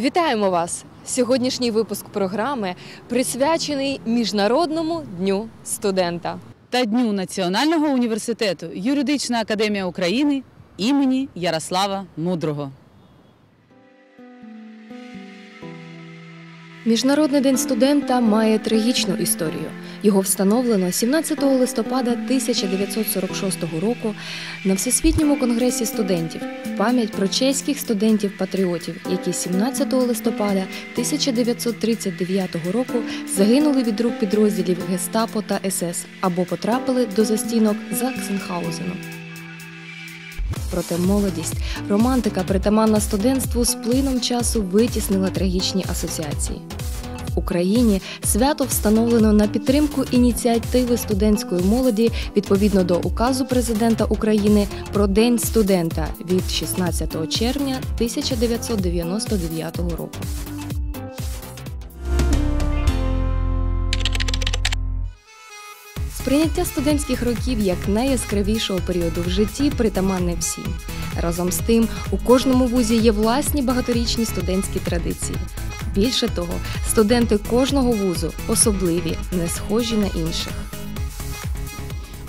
Вітаємо вас! Сьогоднішній випуск програми присвячений Міжнародному дню студента. та Дню Національного університету Юридична академія України імені Ярослава Мудрого. Міжнародний день студента має трагічну історію. Його встановлено 17 листопада 1946 року на Всесвітньому конгресі студентів пам'ять про чеських студентів-патріотів, які 17 листопада 1939 року загинули від рук підрозділів Гестапо та СС або потрапили до застінок Заксенхаузену. Проте молодість, романтика, притаманна студентству з плином часу витіснила трагічні асоціації. В Україні свято встановлено на підтримку ініціативи студентської молоді відповідно до указу президента України про День студента від 16 червня 1999 року. Сприйняття студентських років як найяскравішого періоду в житті притаманне всім. Разом з тим, у кожному вузі є власні багаторічні студентські традиції. Більше того, студенти кожного вузу особливі, не схожі на інших.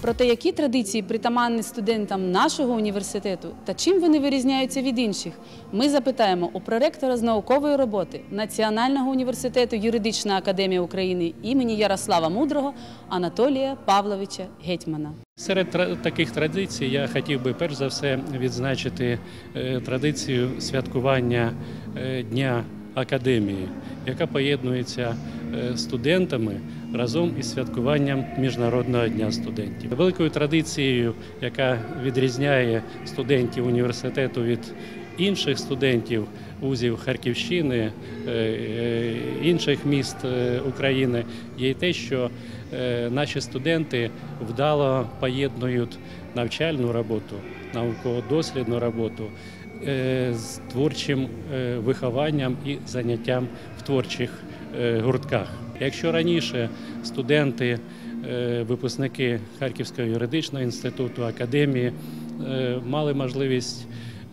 Проте які традиції притаманні студентам нашого університету та чим вони вирізняються від інших, ми запитаємо у проректора з наукової роботи Національного університету Юридична академія України імені Ярослава Мудрого Анатолія Павловича Гетьмана. Серед таких традицій я хотів би перш за все відзначити е, традицію святкування е, Дня академії, яка поєднується е, студентами разом із святкуванням Міжнародного дня студентів. Великою традицією, яка відрізняє студентів університету від інших студентів вузів Харківщини, е, е, інших міст е, України, є й те, що наші студенти вдало поєднують навчальну роботу, науково-дослідну роботу з творчим вихованням і заняттям в творчих гуртках. Якщо раніше студенти, е, випускники Харківського юридичного інституту, академії е, мали можливість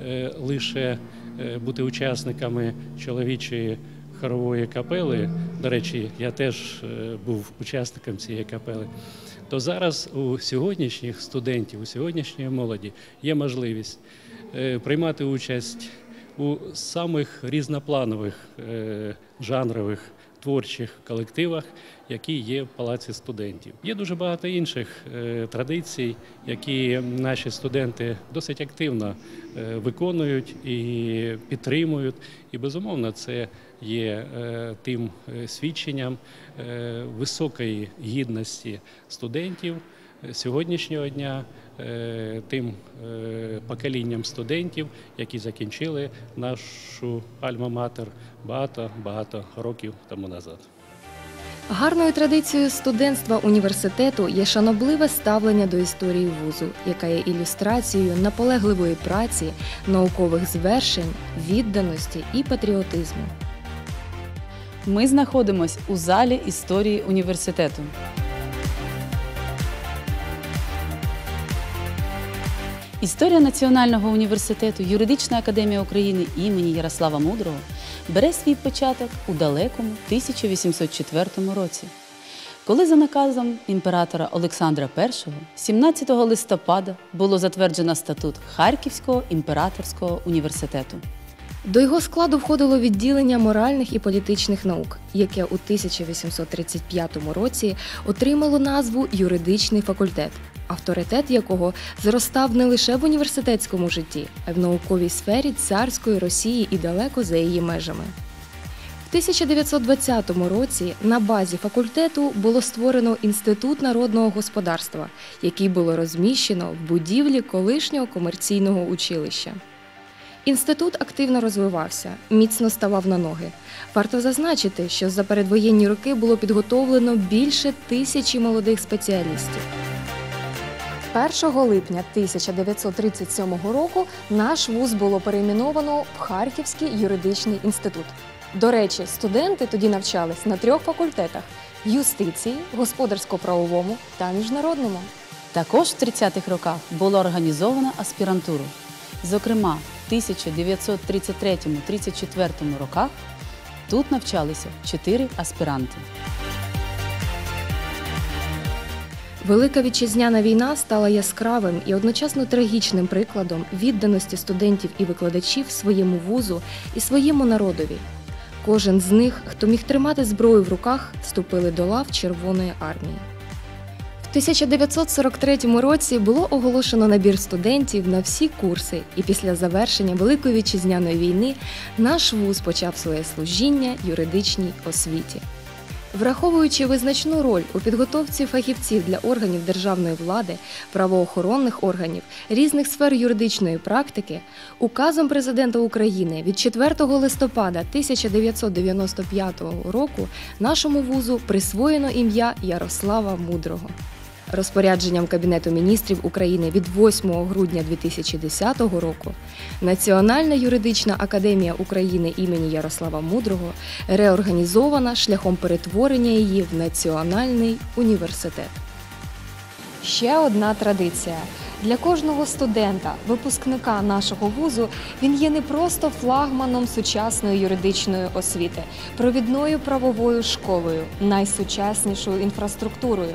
е, лише бути учасниками чоловічої хорової капели. До речі, я теж був учасником цієї капели. То зараз у сьогоднішніх студентів, у сьогоднішньої молоді є можливість приймати участь у самих різнопланових жанрових творчих колективах, які є в палаці студентів. Є дуже багато інших е, традицій, які наші студенти досить активно е, виконують і підтримують. І безумовно, це є е, тим свідченням високої гідності студентів сьогоднішнього дня, е, тим е, поколінням студентів, які закінчили нашу альма-матер багато багато років тому назад. Гарною традицією студентства університету є шанобливе ставлення до історії вузу, яка є ілюстрацією наполегливої праці, наукових звершень, відданості і патріотизму. Ми знаходимося у залі історії університету. Історія Національного університету Юридична академія України імені Ярослава Мудрого бере свій початок у далекому 1804 році, коли за наказом імператора Олександра І 17 листопада було затверджено статут Харківського імператорського університету. До його складу входило відділення моральних і політичних наук, яке у 1835 році отримало назву юридичний факультет, авторитет якого зростав не лише в університетському житті, а й в науковій сфері царської Росії і далеко за її межами. В 1920 році на базі факультету було створено Інститут народного господарства, який було розміщено в будівлі колишнього комерційного училища. Інститут активно розвивався, міцно ставав на ноги. Варто зазначити, що за передвоєнні роки було підготовлено більше тисячі молодих спеціалістів. 1 липня 1937 року наш вуз було перейменовано в Харківський юридичний інститут. До речі, студенти тоді навчались на трьох факультетах: юстиції, господарсько-правовому та міжнародному. Також в 30-х роках було організовано аспірантуру. Зокрема, в 1933-34 роках тут навчалися чотири аспіранти. Велика вітчизняна війна стала яскравим і одночасно трагічним прикладом відданості студентів і викладачів своєму вузу і своєму народові. Кожен з них, хто міг тримати зброю в руках, вступили до лав Червоної армії. В 1943 році було оголошено набір студентів на всі курси, і після завершення Великої вітчизняної війни наш вуз почав своє служіння юридичній освіті. Враховуючи визначну роль у підготовці фахівців для органів державної влади, правоохоронних органів, різних сфер юридичної практики, указом президента України від 4 листопада 1995 року нашому вузу присвоєно ім'я Ярослава Мудрого. Розпорядженням Кабінету міністрів України від 8 грудня 2010 року Національна юридична академія України імені Ярослава Мудрого реорганізована шляхом перетворення її в Національний університет. Ще одна традиція. Для кожного студента, випускника нашого вузу, він є не просто флагманом сучасної юридичної освіти, провідною правовою школою, найсучаснішою інфраструктурою.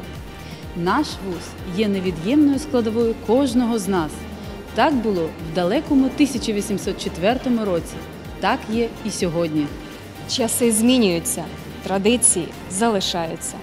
Наш вуз є невід'ємною складовою кожного з нас. Так було в далекому 1804 році, так є і сьогодні. Часи змінюються, традиції залишаються.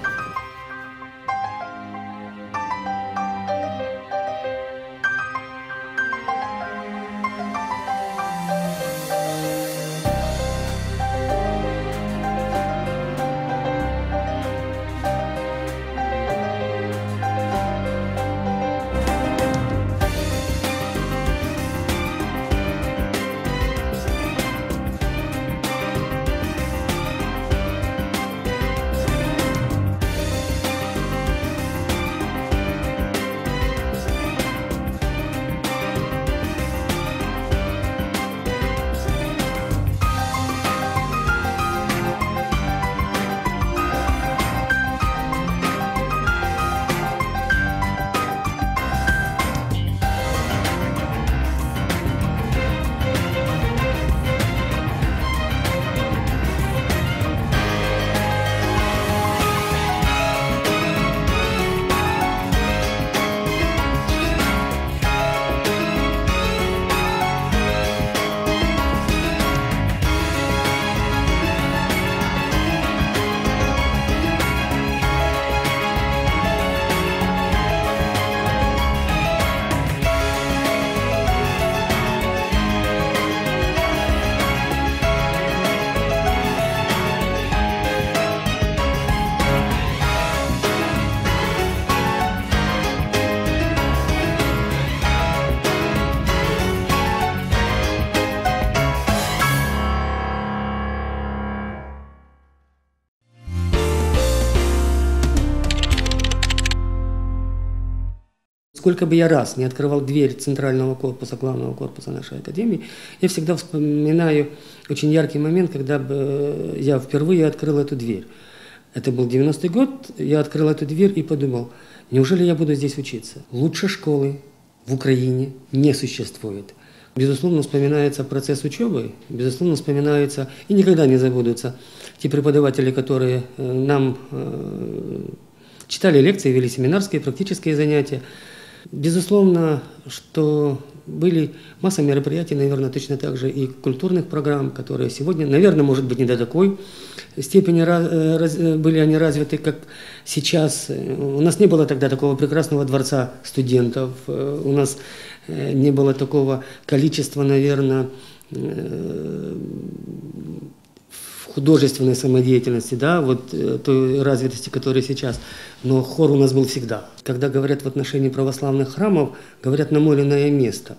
Сколько бы я раз не открывал дверь центрального корпуса, главного корпуса нашей академии, я всегда вспоминаю очень яркий момент, когда бы я впервые открыл эту дверь. Это был 90-й год, я открыл эту дверь и подумал, неужели я буду здесь учиться? Лучше школы в Украине не существует. Безусловно, вспоминается процесс учебы, безусловно, вспоминаются и никогда не забудутся те преподаватели, которые э, нам э, читали лекции, вели семинарские, практические занятия. Безусловно, что были масса мероприятий, наверное, точно так же и культурных программ, которые сегодня, наверное, может быть, не до такой степени э, раз, были они развиты, как сейчас. У нас не было тогда такого прекрасного дворца студентов, у нас не было такого количества, наверное, художественной самодеятельности, да, вот э, той развитости, которая сейчас. Но хор у нас был всегда. Когда говорят в отношении православных храмов, говорят намоленное место,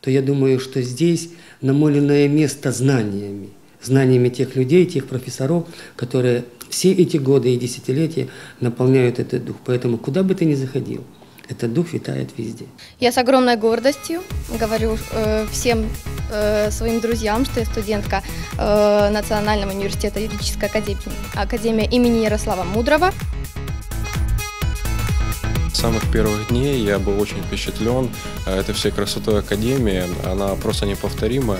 то я думаю, что здесь намоленное место знаниями, знаниями тех людей, тех профессоров, которые все эти годы и десятилетия наполняют этот дух. Поэтому куда бы ты ни заходил, этот дух витает везде. Я с огромной гордостью говорю э, всем э, своим друзьям, что я студентка э, Национального университета юридической академии, академия имени Ярослава Мудрого. самых первых дней я был очень впечатлен э, этой всей красотой Академии. Она просто неповторимая.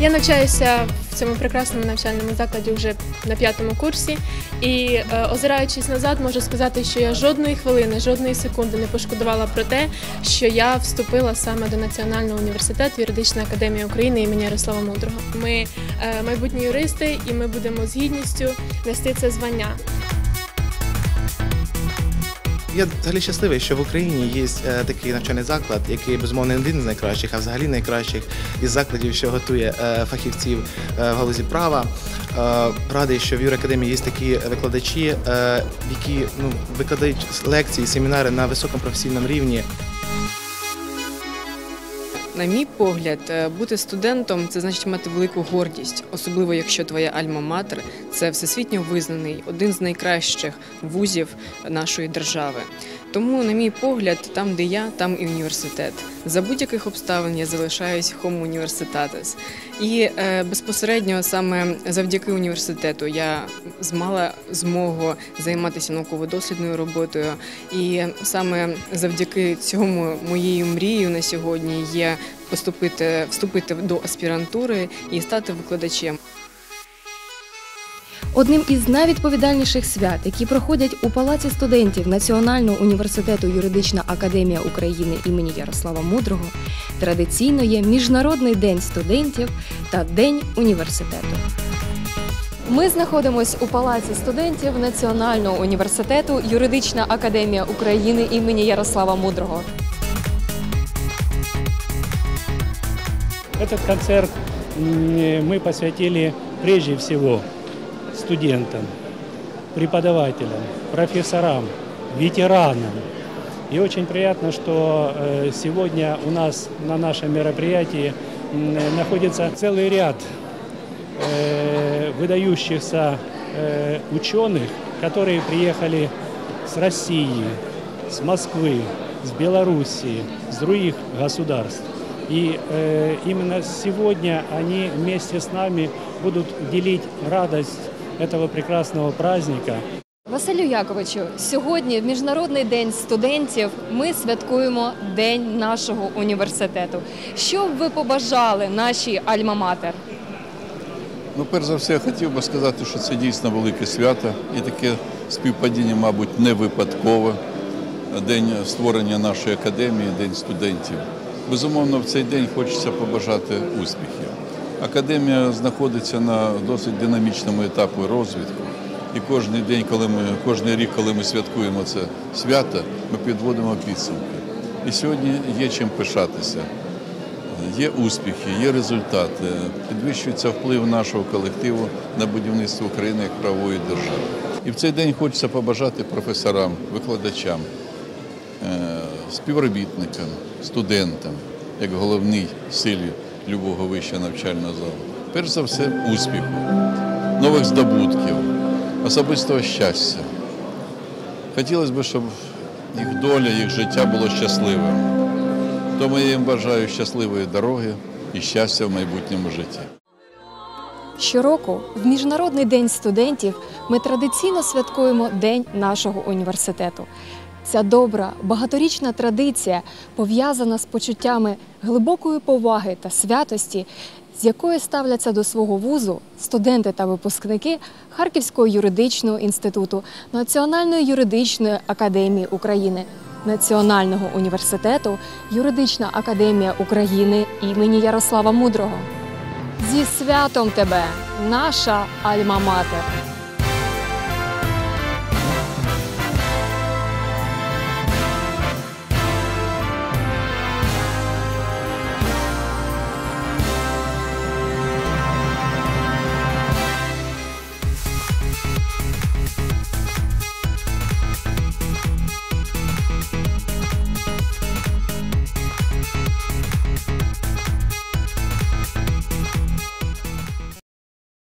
Я навчаюся в цьому прекрасному навчальному закладі вже на п'ятому курсі, і е, озираючись назад, можу сказати, що я жодної хвилини, жодної секунди не пошкодувала про те, що я вступила саме до Національного університету юридичної академії України імені Ярослава Мудрого. Ми е, майбутні юристи, і ми будемо з гідністю нести це звання. Я взагалі щасливий, що в Україні є е, такий навчальний заклад, який безумовно не один з найкращих, а взагалі найкращих із закладів, що готує е, фахівців е, в галузі права. Радий, що в юракадемії є такі викладачі, які ну, викладають лекції, семінари на високому професійному рівні. На мій погляд, е, бути студентом це значить мати велику гордість, особливо якщо твоя альма-матер це всесвітньо визнаний, один з найкращих вузів нашої держави. Тому, на мій погляд, там, де я, там і університет. За будь-яких обставин я залишаюсь homo universitatis. І е, безпосередньо саме завдяки університету я змала змогу займатися науково-дослідною роботою. І саме завдяки цьому моєю мрією на сьогодні є поступити, вступити до аспірантури і стати викладачем. Одним із найвідповідальніших свят, які проходять у Палаці студентів Національного університету Юридична академія України імені Ярослава Мудрого, традиційно є Міжнародний день студентів та День університету. Ми знаходимось у Палаці студентів Національного університету Юридична академія України імені Ярослава Мудрого. Этот концерт мы посвятили прежде всего студентам, преподавателям, профессорам, ветеранам. И очень приятно, что э, сегодня у нас на нашем мероприятии находится целый ряд э, выдающихся э, ученых, которые приехали с России, с Москвы, с Белоруссии, с других государств. И э, именно сегодня они вместе с нами будут делить радость этого прекрасного праздника. Василю Яковичу, сьогодні, в Міжнародний день студентів, ми святкуємо День нашого університету. Що б ви побажали нашій Альма-Матер? Ну, перш за все, я хотів би сказати, що це дійсно велике свято і таке співпадіння, мабуть, не випадкове. День створення нашої академії, День студентів. Безумовно, в цей день хочеться побажати успіхів. Академія знаходиться на досить динамічному етапі розвитку. І кожен день, коли ми, кожен рік, коли ми святкуємо це свято, ми підводимо підсумки. І сьогодні є чим пишатися. Є успіхи, є результати, підвищується вплив нашого колективу на будівництво України як правової держави. І в цей день хочеться побажати професорам, викладачам, е, співробітникам, студентам, як головній силі любого вищого навчального залу. Перш за все, успіху, нових здобутків, особистого щастя. Хотілося б, щоб їх доля, їх життя було щасливим. Тому я їм бажаю щасливої дороги і щастя в майбутньому житті. Щороку, в Міжнародний день студентів, ми традиційно святкуємо День нашого університету. Ця добра, багаторічна традиція пов'язана з почуттями глибокої поваги та святості, з якою ставляться до свого вузу студенти та випускники Харківського юридичного інституту, Національної юридичної академії України, Національного університету, Юридична академія України імені Ярослава Мудрого. Зі святом тебе, наша Альма-Матер!